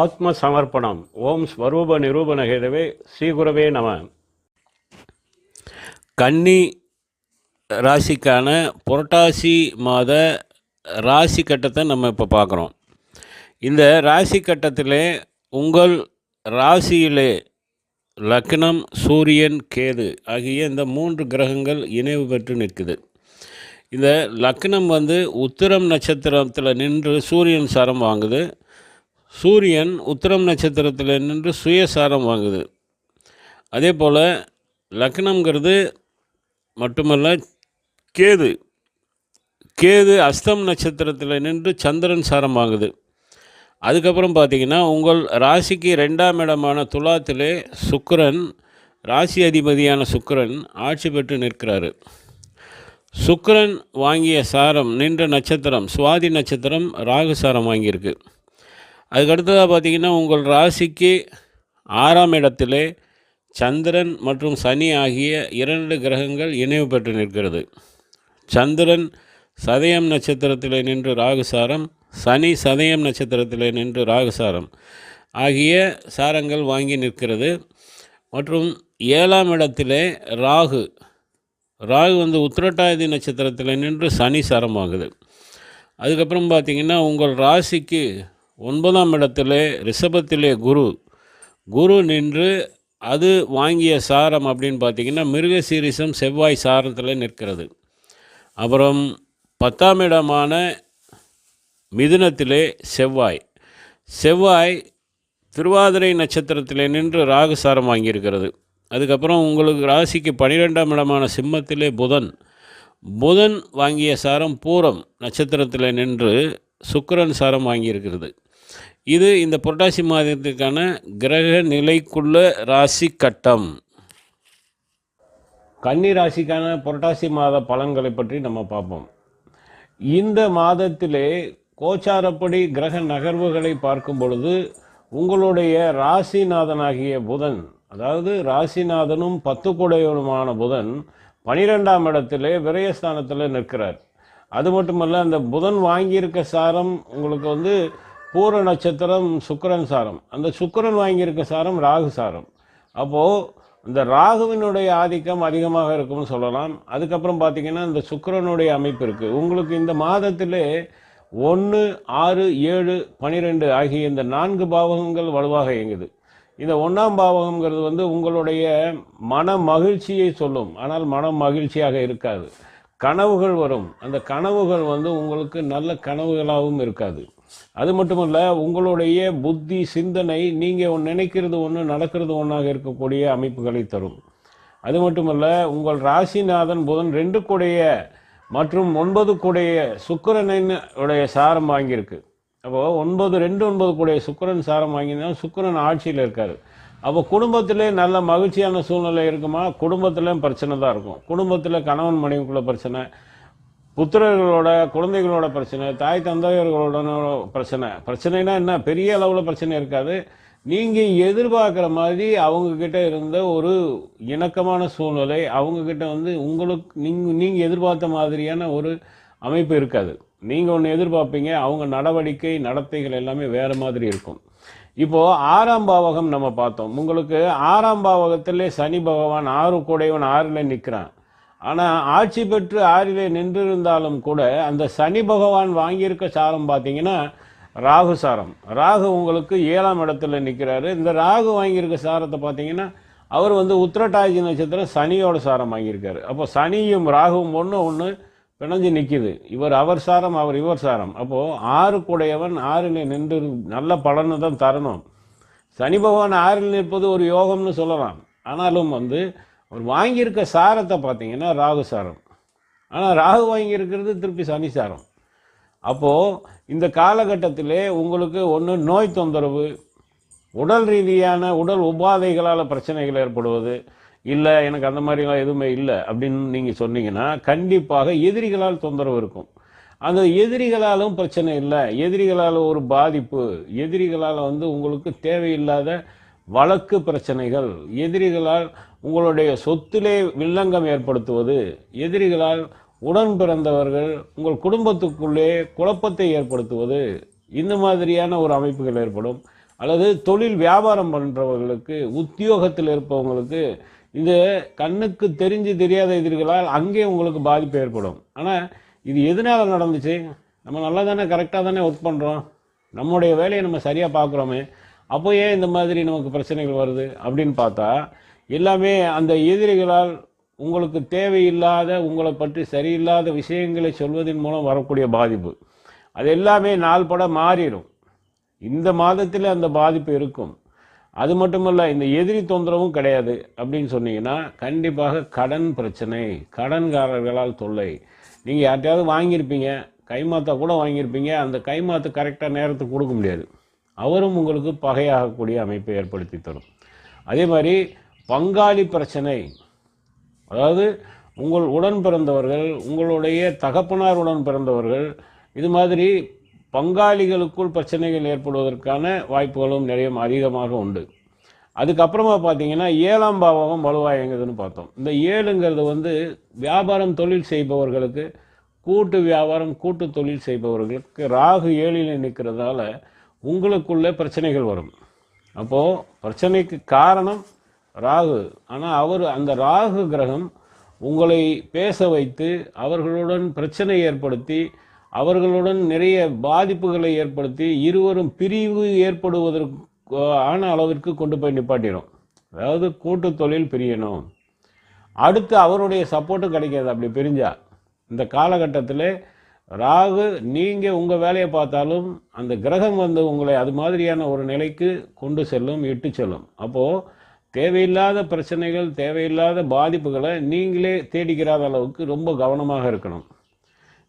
ஆத்ம சமர்ப்பணம் ஓம் ஸ்வரூப நிரூபண ஹேதவே ஸ்ரீகுரவே நம. கன்னி ராசிக்கான புரட்டாசி மாத ராசி கட்டத்தை நம்ம இப்போ பார்க்குறோம். இந்த ராசி கட்டத்திலே உங்கள் ராசியிலே லக்னம் சூரியன் கேது ஆகிய இந்த மூன்று கிரகங்கள் இணைவு பெற்று நிற்குது. இந்த லக்னம் வந்து உத்திரம் நட்சத்திரத்தில் நின்று சூரியன் சாரம் வாங்குது. சூரியன் உத்திரம் நட்சத்திரத்தில் நின்று சுயசாரம் வாங்குது. அதே போல் லக்னம்ங்கிறது மட்டுமல்ல கேது. கேது அஸ்தம் நட்சத்திரத்தில் நின்று சந்திரன் சாரம் வாங்குது. அதுக்கப்புறம் பார்த்தீங்கன்னா உங்கள் ராசிக்கு ரெண்டாம் இடமான துலாத்திலே சுக்கரன் ராசி அதிபதியான சுக்கரன் ஆட்சி பெற்று நிற்கிறாரு. சுக்கரன் வாங்கிய சாரம் நின்ற நட்சத்திரம் சுவாதி நட்சத்திரம் ராகு சாரம் வாங்கியிருக்கு. அதுக்கடுத்ததாக பார்த்தீங்கன்னா உங்கள் ராசிக்கு ஆறாம் இடத்திலே சந்திரன் மற்றும் சனி ஆகிய இரண்டு கிரகங்கள் இணைவு பெற்று நிற்கிறது. சந்திரன் சதயம் நட்சத்திரத்தில் நின்று ராகுசாரம் சனி சதயம் நட்சத்திரத்தில் நின்று ராகுசாரம் ஆகிய சாரங்கள் வாங்கி நிற்கிறது. மற்றும் ஏழாம் இடத்திலே ராகு ராகு வந்து உத்திரட்டாதி நட்சத்திரத்தில் நின்று சனி சாரம் வாங்குது அதுக்கப்புறம் பார்த்திங்கன்னா உங்கள் ராசிக்கு ஒன்பதாம் இடத்திலே ரிஷபத்திலே குரு. குரு நின்று அது வாங்கிய சாரம் அப்படின்னு பார்த்தீங்கன்னா மிருகசீரிசம் செவ்வாய் சாரத்தில் நிற்கிறது. அப்புறம் பத்தாம் இடமான மிதுனத்திலே செவ்வாய். செவ்வாய் திருவாதிரை நட்சத்திரத்திலே நின்று ராகுசாரம் வாங்கியிருக்கிறது. அதுக்கப்புறம் உங்களுக்கு ராசிக்கு பன்னிரெண்டாம் இடமான சிம்மத்திலே புதன். புதன் வாங்கிய சாரம் பூரம் நட்சத்திரத்தில் நின்று சுக்கரன் சாரம் வாங்கியிருக்கிறது. இது இந்த புரட்டாசி மாதத்துக்கான கிரக நிலைக்குள்ள ராசி கட்டம். கன்னி ராசிக்கான புரட்டாசி மாத பலன்களை பற்றி நம்ம பார்ப்போம். இந்த மாதத்திலே கோச்சாரப்படி கிரக நகர்வுகளை பார்க்கும் பொழுது உங்களுடைய ராசிநாதனாகிய புதன் அதாவது ராசிநாதனும் பத்து பத்துக்குடையவனுமான புதன் பனிரெண்டாம் இடத்திலே விரயஸ்தானத்தில் நிற்கிறார். அது மட்டுமல்ல அந்த புதன் வாங்கியிருக்க சாரம் உங்களுக்கு வந்து பூர நட்சத்திரம் சுக்கரன் சாரம். அந்த சுக்கரன் வாங்கியிருக்க சாரம் ராகு சாரம். அப்போது இந்த ராகுவினுடைய ஆதிக்கம் அதிகமாக இருக்கும்னு சொல்லலாம். அதுக்கப்புறம் பார்த்திங்கன்னா இந்த சுக்கரனுடைய அமைப்பு இருக்குது உங்களுக்கு இந்த மாதத்திலே ஒன்று ஆறு ஏழு பனிரெண்டு ஆகிய இந்த நான்கு பாவகங்கள் வலுவாக இயங்குது. இந்த ஒன்றாம் பாவகங்கிறது வந்து உங்களுடைய மன மகிழ்ச்சியை சொல்லும். ஆனால் மனம் மகிழ்ச்சியாக இருக்காது. கனவுகள் வரும். அந்த கனவுகள் வந்து உங்களுக்கு நல்ல கனவுகளாகவும் இருக்காது. அது மட்டுமல்ல உங்களுடைய புத்தி சிந்தனை நீங்கள் நினைக்கிறது ஒன்று நடக்கிறது ஒன்றாக இருக்கக்கூடிய அமைப்புகளை தரும். அது மட்டுமல்ல உங்கள் ராசிநாதன் புதன் ரெண்டு கூடைய மற்றும் ஒன்பது கூடைய சுக்கிரனின் உடைய சாரம் வாங்கியிருக்கு. அப்போது ஒன்பது ரெண்டு ஒன்பது கூடைய சுக்கிரன் சாரம் வாங்கினா சுக்கரன் ஆட்சியில் இருக்கார். அப்போ குடும்பத்திலே நல்ல மகிழ்ச்சியான சூழ்நிலை இருக்குமா? குடும்பத்திலும் பிரச்சனை தான் இருக்கும். குடும்பத்தில் கணவன் மனைவிக்குள்ள பிரச்சனை புத்திரர்களோட குழந்தைகளோட பிரச்சனை தாய் தந்தையர்களோட பிரச்சனை. பிரச்சனைனா என்ன? பெரிய அளவில் பிரச்சனை இருக்காது. நீங்கள் எதிர்பார்க்குற மாதிரி அவங்கக்கிட்ட இருந்த ஒரு இணக்கமான சூழ்நிலை அவங்கக்கிட்ட வந்து உங்களுக்கு நீங்கள் நீங்கள் எதிர்பார்த்த மாதிரியான ஒரு அமைப்பு இருக்காது. நீங்கள் ஒன்று எதிர்பார்ப்பீங்க அவங்க நடவடிக்கை நடத்தைகள் எல்லாமே வேறு மாதிரி இருக்கும். இப்போது ஆறாம் பாவகம் நம்ம பார்த்தோம். உங்களுக்கு ஆறாம் பாவகத்திலே சனி பகவான் ஆறு கூடையவன் ஆறில் நிற்கிறான் ஆனால் ஆட்சி பெற்று ஆறிலே நின்றிருந்தாலும் கூட அந்த சனி பகவான் வாங்கியிருக்க சாரம் பார்த்தீங்கன்னா ராகு சாரம். ராகு உங்களுக்கு ஏழாம் இடத்துல நிற்கிறாரு இந்த ராகு வாங்கியிருக்க சாரத்தை பார்த்தீங்கன்னா அவர் வந்து உத்திரட்டாஜி நட்சத்திரம் சனியோட சாரம் வாங்கியிருக்காரு. அப்போ சனியும் ராகுவும் ஒன்று ஒன்று பிணைஞ்சு நிற்கிது இவர் அவர் சாரம் அவர் இவர் சாரம். அப்போது ஆறு கூடையவன் ஆறில் நின்று நல்ல பலனை தான் தரணும். சனி பகவான் ஆறில் நிற்பது ஒரு யோகம்னு சொல்லலாம். ஆனாலும் வந்து அவர் வாங்கியிருக்க சாரத்தை பார்த்தீங்கன்னா ராகு சாரம். ஆனால் ராகு வாங்கியிருக்கிறது திருப்பி சனி சாரம். அப்போது இந்த காலகட்டத்திலே உங்களுக்கு ஒன்று நோய் தொந்தரவு உடல் ரீதியான உடல் உபாதைகளால் பிரச்சனைகள் ஏற்படுவது இல்லை எனக்கு அந்த மாதிரிலாம் எதுவுமே இல்லை அப்படின்னு நீங்கள் சொன்னீங்கன்னா கண்டிப்பாக எதிரிகளால் தொந்தரவு இருக்கும். அந்த எதிரிகளாலும் பிரச்சனை இல்லை எதிரிகளால் ஒரு பாதிப்பு எதிரிகளால் வந்து உங்களுக்கு தேவையில்லாத வழக்கு பிரச்சனைகள் எதிரிகளால் உங்களுடைய சொத்திலே வில்லங்கம் ஏற்படுத்துவது எதிரிகளால் உடன் பிறந்தவர்கள் உங்கள் குடும்பத்துக்குள்ளே குழப்பத்தை ஏற்படுத்துவது இந்த மாதிரியான ஒரு அமைப்புகள் ஏற்படும். அல்லது தொழில் வியாபாரம் பண்ணுறவர்களுக்கு உத்தியோகத்தில் இருப்பவங்களுக்கு இது கண்ணுக்கு தெரிஞ்சு தெரியாத எதிர்களால் அங்கே உங்களுக்கு பாதிப்பு ஏற்படும். ஆனால் இது எதனால் நடந்துச்சு? நம்ம நல்லா தானே கரெக்டாக தானே ஒர்க் பண்ணுறோம் நம்முடைய வேலையை நம்ம சரியாக பார்க்குறோமே. அப்போ ஏன் இந்த மாதிரி நமக்கு பிரச்சனைகள் வருது அப்படின்னு பார்த்தா எல்லாமே அந்த எதிரிகளால் உங்களுக்கு தேவையில்லாத உங்களை பற்றி சரியில்லாத விஷயங்களை சொல்வதன் மூலம் வரக்கூடிய பாதிப்பு. அது எல்லாமே நாள்பட மாறிடும். இந்த மாதத்தில் அந்த பாதிப்பு இருக்கும். அது மட்டுமல்ல இந்த எதிரி தொந்தரவும் கிடையாது அப்படின்னு சொன்னீங்கன்னா கண்டிப்பாக கடன் பிரச்சனை கடன்காரர்களால் தொல்லை. நீங்கள் யார்ட்டையாவது வாங்கியிருப்பீங்க கைமாத்தா கூட வாங்கியிருப்பீங்க அந்த கைமாத்து கரெக்டாக நேரத்துக்கு கொடுக்க முடியாது. அவரும் உங்களுக்கு பகையாகக்கூடிய அமைப்பை ஏற்படுத்தி தரும். அதே மாதிரி பங்காளி பிரச்சனை. அதாவது உங்கள் உடன் பிறந்தவர்கள் உங்களுடைய தகப்பனார் உடன் பிறந்தவர்கள் இது மாதிரி பங்காளிகளுக்குள் பிரச்சனைகள் ஏற்படுவதற்கான வாய்ப்புகளும் நிறைய அதிகமாக உண்டு. அதுக்கப்புறமா பார்த்தீங்கன்னா ஏழாம் பாவகம் வலுவாக இயங்குதுன்னு பார்த்தோம். இந்த ஏழுங்கிறது வந்து வியாபாரம் தொழில் செய்பவர்களுக்கு கூட்டு வியாபாரம் கூட்டு தொழில் செய்பவர்களுக்கு ராகு ஏழில் நிற்கிறதால உங்களுக்குள்ளே பிரச்சனைகள் வரும். அப்போது பிரச்சனைக்கு காரணம் ராகு. ஆனால் அவர் அந்த ராகு கிரகம் உங்களை பேச வைத்து அவர்களுடன் பிரச்சனை ஏற்படுத்தி அவர்களுடன் நிறைய பாதிப்புகளை ஏற்படுத்தி இருவரும் பிரிவு ஏற்படுவதற்கு ஆன அளவிற்கு கொண்டு போய் நிப்பாட்டிடும் அதாவது கூட்டு தொழில் பிரியணும். அடுத்து அவருடைய சப்போர்ட்டும் கிடைக்காது அப்படி பிரிஞ்சா. இந்த காலகட்டத்தில் ராகு நீங்கள் உங்கள் வேலையை பார்த்தாலும் அந்த கிரகம் வந்து உங்களை அது மாதிரியான ஒரு நிலைக்கு கொண்டு செல்லும் இட்டு செல்லும். அப்போது தேவையில்லாத பிரச்சனைகள் தேவையில்லாத பாதிப்புகளை நீங்களே தேடிக்கிறாத அளவுக்கு ரொம்ப கவனமாக இருக்கணும்.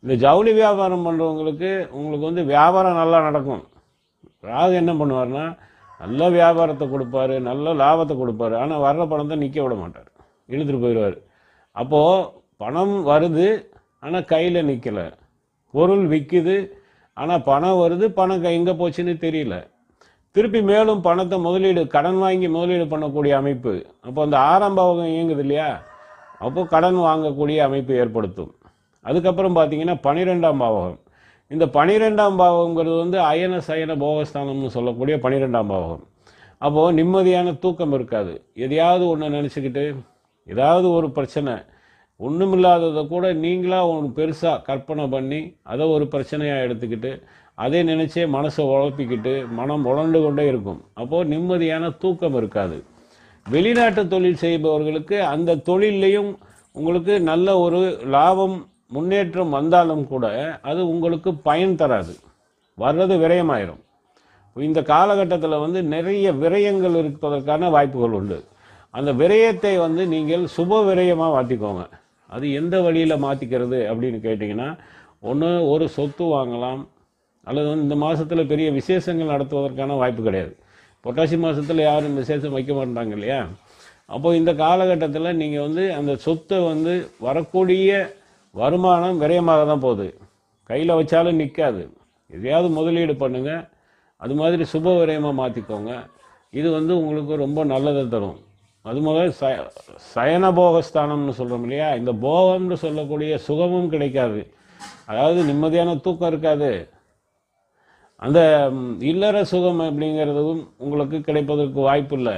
இந்த ஜவுளி வியாபாரம் பண்ணுறவங்களுக்கு உங்களுக்கு வந்து வியாபாரம் நல்லா நடக்கும். ராகு என்ன பண்ணுவார்னா நல்ல வியாபாரத்தை கொடுப்பாரு நல்ல லாபத்தை கொடுப்பாரு. ஆனால் வர்ற பணத்தை நிற்க விட மாட்டார். இழுத்துட்டு போயிடுவார். அப்போது பணம் வருது ஆனால் கையில் நிற்கலை பொருள் விற்குது ஆனால் பணம் வருது பணம் எங்கே போச்சுன்னு தெரியல. திருப்பி மேலும் பணத்தை முதலீடு கடன் வாங்கி முதலீடு பண்ணக்கூடிய அமைப்பு. அப்போ அந்த ஆரம்ப இயங்குது இல்லையா? அப்போது கடன் வாங்கக்கூடிய அமைப்பு ஏற்படுத்தும். அதுக்கப்புறம் பார்த்தீங்கன்னா பனிரெண்டாம் பாவகம். இந்த பனிரெண்டாம் பாவகங்கிறது வந்து அயன சயன போகஸ்தானம்னு சொல்லக்கூடிய பனிரெண்டாம் பாவகம். அப்போது நிம்மதியான தூக்கம் இருக்காது. எதையாவது ஒன்று நினச்சிக்கிட்டு ஏதாவது ஒரு பிரச்சனை ஒன்றுமில்லாததை கூட நீங்களாக ஒன்று பெருசாக கற்பனை பண்ணி அதை ஒரு பிரச்சனையாக எடுத்துக்கிட்டு அதை நினச்சே மனசை உழப்பிக்கிட்டு மனம் உழண்டு கொண்டே இருக்கும். அப்போது நிம்மதியான தூக்கம் இருக்காது. வெளிநாட்டு தொழில் செய்பவர்களுக்கு அந்த தொழிலையும் உங்களுக்கு நல்ல ஒரு லாபம் முன்னேற்றம் வந்தாலும் கூட அது உங்களுக்கு பயன் தராது. வர்றது விரயமாயிரும். இந்த காலகட்டத்தில் வந்து நிறைய விரயங்கள் இருப்பதற்கான வாய்ப்புகள் உண்டு. அந்த விரயத்தை வந்து நீங்கள் சுப விரயமாக மாற்றிக்கோங்க அது எந்த வழியில் மாற்றிக்கிறது அப்படின்னு கேட்டிங்கன்னா ஒன்று ஒரு சொத்து வாங்கலாம். அல்லது வந்து இந்த மாதத்தில் பெரிய விசேஷங்கள் நடத்துவதற்கான வாய்ப்பு கிடையாது. பொட்டாசி மாதத்தில் யாரும் விசேஷம் வைக்க மாட்டாங்க இல்லையா? அப்போது இந்த காலகட்டத்தில் நீங்கள் வந்து அந்த சொத்தை வந்து வரக்கூடிய வருமானம் விரயமாக தான் போகுது. கையில் வச்சாலும் நிற்காது எதையாவது முதலீடு பண்ணுங்கள் அது மாதிரி சுப விரயமாக மாற்றிக்கோங்க இது வந்து உங்களுக்கு ரொம்ப நல்லதை தரும். அது முதல் ச சயனபோகஸ்தானம்னு சொல்கிறோம் இல்லையா? இந்த போகம்னு சொல்லக்கூடிய சுகமும் கிடைக்காது. அதாவது நிம்மதியான தூக்கம் இருக்காது. அந்த இல்லற சுகம் அப்படிங்கிறதும் உங்களுக்கு கிடைப்பதற்கு வாய்ப்பு இல்லை.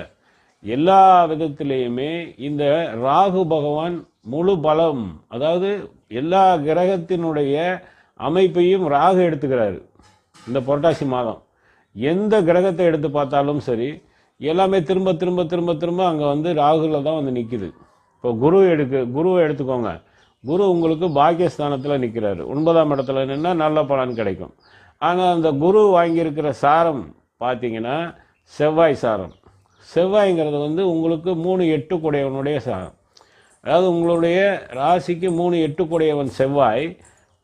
எல்லா விதத்திலையுமே இந்த ராகு பகவான் முழு பலம் அதாவது எல்லா கிரகத்தினுடைய அமைப்பையும் ராகு எடுத்துக்கிறாரு இந்த புரட்டாசி மாதம். எந்த கிரகத்தை எடுத்து பார்த்தாலும் சரி எல்லாமே திரும்ப திரும்ப திரும்ப திரும்ப அங்கே வந்து ராகுல தான் வந்து நிற்கிது இப்போ குரு எடுக்கு குருவை எடுத்துக்கோங்க. குரு உங்களுக்கு பாக்கியஸ்தானத்தில் நிற்கிறாரு ஒன்பதாம் இடத்துல நின்னா நல்ல பலன் கிடைக்கும். ஆனால் அந்த குரு வாங்கியிருக்கிற சாரம் பார்த்தீங்கன்னா செவ்வாய் சாரம். செவ்வாய்ங்கிறது வந்து உங்களுக்கு மூணு எட்டு குடையவனுடைய சாரம். அதாவது உங்களுடைய ராசிக்கு மூணு எட்டுக்குடையவன் செவ்வாய்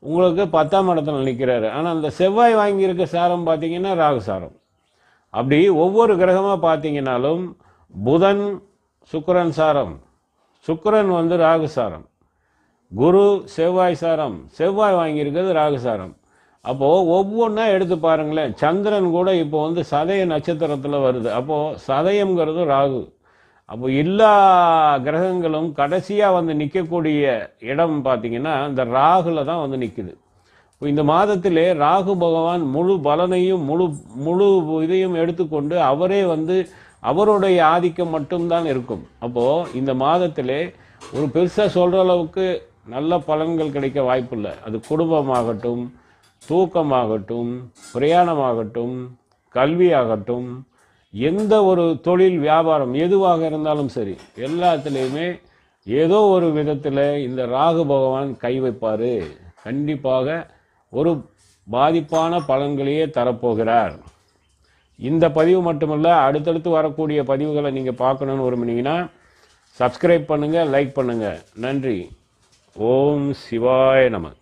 உங்களுக்கு பத்தாம் இடத்துல நிற்கிறாரு. ஆனால் அந்த செவ்வாய் வாங்கியிருக்க சாரம் பார்த்தீங்கன்னா ராகு சாரம். அப்படி ஒவ்வொரு கிரகமாக பார்த்தீங்கன்னாலும் புதன் சுக்கரன் சாரம். சுக்கிரன் வந்து ராகு சாரம். குரு செவ்வாய் சாரம். செவ்வாய் வாங்கியிருக்கிறது ராகு சாரம். அப்போது ஒவ்வொன்றா எடுத்து பாருங்களேன். சந்திரன் கூட இப்போ வந்து சதய நட்சத்திரத்தில் வருது. அப்போது சதயம்ங்கிறது ராகு. அப்போ எல்லா கிரகங்களும் கடைசியாக வந்து நிற்கக்கூடிய இடம் பார்த்தீங்கன்னா இந்த ராகுல தான் வந்து நிற்குது இந்த மாதத்திலே ராகு பகவான் முழு பலனையும் முழு முழு இதையும் எடுத்துக்கொண்டு அவரே வந்து அவருடைய ஆதிக்கம் மட்டும்தான் இருக்கும். அப்போது இந்த மாதத்திலே ஒரு பெருசாக சொல்கிற அளவுக்கு நல்ல பலன்கள் கிடைக்க வாய்ப்பில்லை. அது குடும்பமாகட்டும் தூக்கமாகட்டும் பிரயாணமாகட்டும் கல்வியாகட்டும் எந்த ஒரு தொழில் வியாபாரம் எதுவாக இருந்தாலும் சரி எல்லாத்துலேயுமே ஏதோ ஒரு விதத்தில் இந்த ராகு பகவான் கை வைப்பார். கண்டிப்பாக ஒரு பாதிப்பான பலன்களையே தரப்போகிறார். இந்த பதிவு மட்டுமல்ல அடுத்தடுத்து வரக்கூடிய பதிவுகளை நீங்கள் பார்க்கணுன்னு விரும்புனீங்கன்னா சப்ஸ்கிரைப் பண்ணுங்கள் லைக் பண்ணுங்கள் நன்றி. ஓம் சிவாய நமக்கு